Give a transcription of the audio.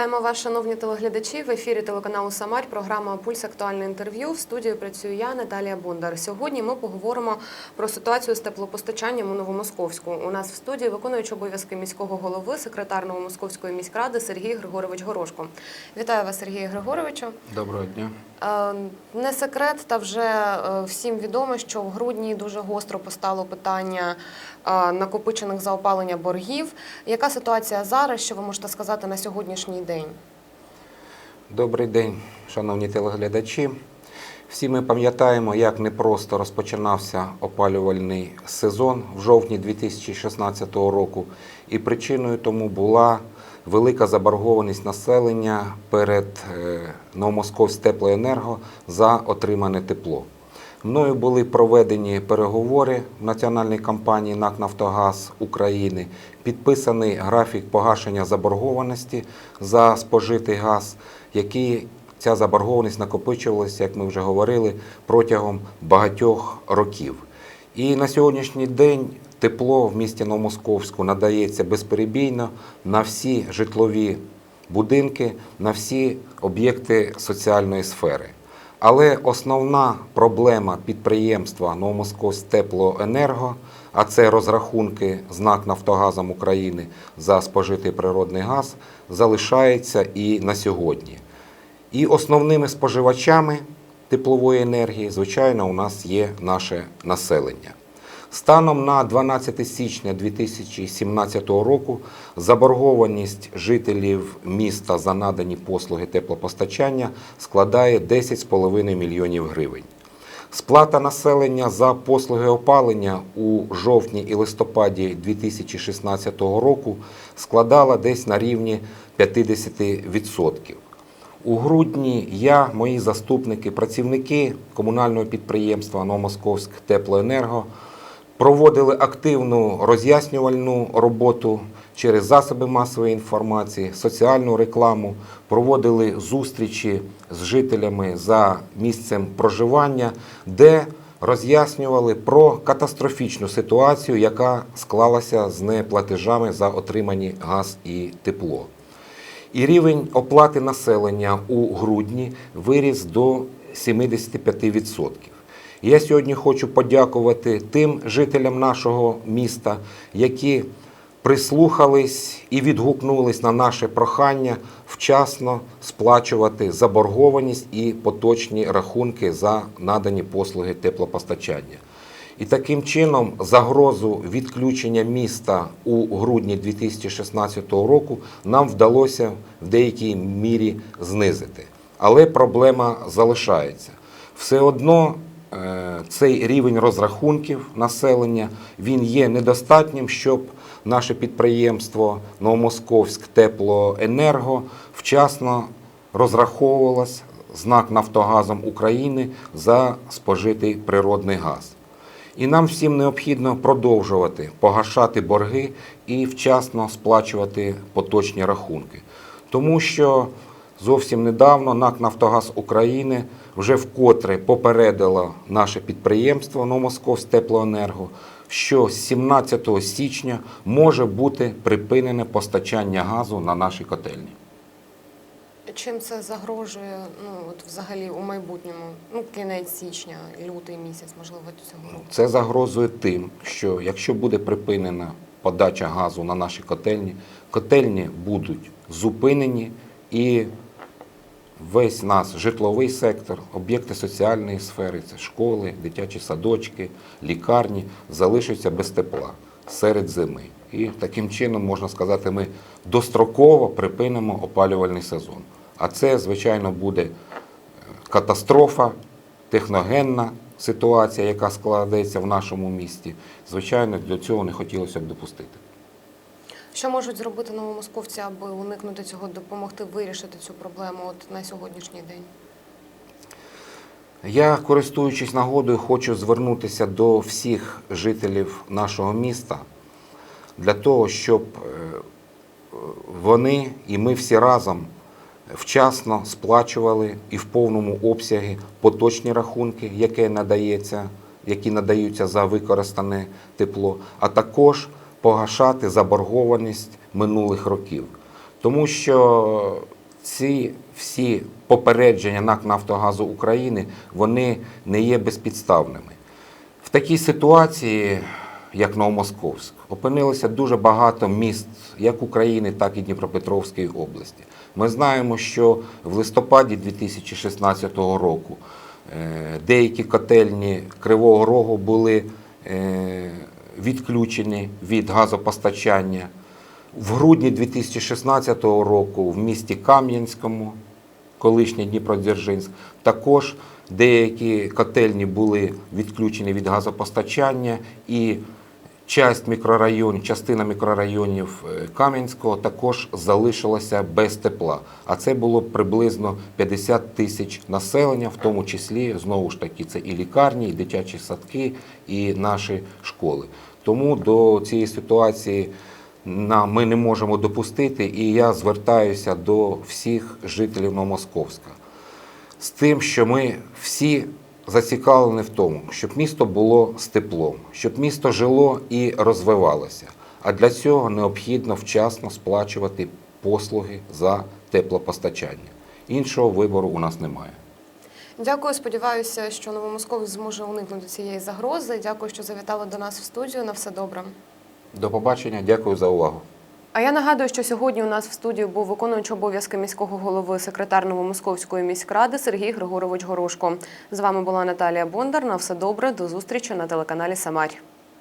Вітаємо вас, шановні телеглядачі. В ефірі телеканалу Самарь. Програма Пульс актуальне інтерв'ю. В студії працюю я, Наталія Бондар. Сьогодні ми поговоримо про ситуацію з теплопостачанням у Новомосковську. У нас в студії виконуючий обов'язки міського голови, секретар Новомосковської міськради Сергій Григорович Горошко. Вітаю вас, Сергія Григоровичу. Доброго дня. Е, Не секрет, та вже е, всім відомо, що в грудні дуже гостро постало питання е, накопичених за опалення боргів. Яка ситуація зараз? Що ви можете сказати на сьогоднішній день? Добрий день, шановні телеглядачі. Всі ми пам'ятаємо, як непросто розпочинався опалювальний сезон в жовтні 2016 року, і причиною тому була велика заборгованість населення перед е, Новомосковськ теплоенерго за отримане тепло. Мною були проведені переговори в національній компанії НАК Нафтогаз України, підписаний графік погашення заборгованості за спожитий газ, який ця заборгованість накопичувалася, як ми вже говорили, протягом багатьох років. І на сьогоднішній день тепло в місті Новомосковську надається безперебійно на всі житлові будинки, на всі об'єкти соціальної сфери. Але основна проблема підприємства Новомосковськ теплоенерго, а це розрахунки з НАК Нафтогазом України за спожитий природний газ, залишається і на сьогодні. І основними споживачами теплової енергії, звичайно, у нас є наше населення. Станом на 12 січня 2017 року заборгованість жителів міста за надані послуги теплопостачання складає 10,5 мільйонів гривень. Сплата населення за послуги опалення у жовтні і листопаді 2016 року складала десь на рівні 50%. У грудні я, мої заступники, працівники комунального підприємства Новомосковськ Теплоенерго проводили активну роз'яснювальну роботу через засоби масової інформації, соціальну рекламу, проводили зустрічі з жителями за місцем проживання, де роз'яснювали про катастрофічну ситуацію, яка склалася з неплатежами за отримані газ і тепло. І рівень оплати населення у грудні виріс до 75%. Я сьогодні хочу подякувати тим жителям нашого міста, які прислухались і відгукнулись на наше прохання вчасно сплачувати заборгованість і поточні рахунки за надані послуги теплопостачання. І таким чином загрозу відключення міста у грудні 2016 року нам вдалося в деякій мірі знизити. Але проблема залишається. Все одно цей рівень розрахунків населення він є недостатнім, щоб наше підприємство Новомосковськ Теплоенерго вчасно розраховувалось знак Нафтогазом України за спожитий природний газ. І нам всім необхідно продовжувати погашати борги і вчасно сплачувати поточні рахунки. Тому що зовсім недавно НАК Нафтогаз України вже вкотре попередило наше підприємство Новомосковськ Теплоенерго, що з 17 січня може бути припинене постачання газу на наші котельні. Чим це загрожує ну, от взагалі у майбутньому? Ну, кінець січня, лютий місяць, можливо, цього року. Це загрозує тим, що якщо буде припинена подача газу на наші котельні, котельні будуть зупинені і весь наш житловий сектор, об'єкти соціальної сфери, це школи, дитячі садочки, лікарні, залишаться без тепла серед зими. І таким чином, можна сказати, ми достроково припинимо опалювальний сезон. А це, звичайно, буде е, катастрофа, техногенна ситуація, яка складається в нашому місті. Звичайно, для цього не хотілося б допустити. Що можуть зробити новомосковці, аби уникнути цього, допомогти вирішити цю проблему от на сьогоднішній день? Я, користуючись нагодою, хочу звернутися до всіх жителів нашого міста для того, щоб е, вони і ми всі разом вчасно сплачували і в повному обсягі поточні рахунки, які надаються за використане тепло, а також погашати заборгованість минулих років. Тому що ці всі попередження НАК Нафтогазу України вони не є безпідставними. В такій ситуації, як Новомосковськ, опинилося дуже багато міст як України, так і Дніпропетровської області. Ми знаємо, що в листопаді 2016 року е, деякі котельні Кривого Рогу були е, відключені від газопостачання. В грудні 2016 року в місті Кам'янському, колишній Дніпродзержинськ, також деякі котельні були відключені від газопостачання і часть мікрорайонів, частина мікрорайонів е, Кам'янського також залишилася без тепла. А це було приблизно 50 тисяч населення, в тому числі знову ж таки це і лікарні, і дитячі садки, і наші школи. Тому до цієї ситуації ми не можемо допустити, і я звертаюся до всіх жителів Новомосковська з тим, що ми всі зацікавлені в тому, щоб місто було з теплом, щоб місто жило і розвивалося. А для цього необхідно вчасно сплачувати послуги за теплопостачання. Іншого вибору у нас немає. Дякую. Сподіваюся, що Новомосковськ зможе уникнути цієї загрози. Дякую, що завітали до нас в студію. На все добре. До побачення, дякую за увагу. А я нагадую, що сьогодні у нас в студії був виконуючий обов'язки міського голови секретар Новомосковської міськради Сергій Григорович Горошко. З вами була Наталія Бондар. На все добре. До зустрічі на телеканалі Самарь.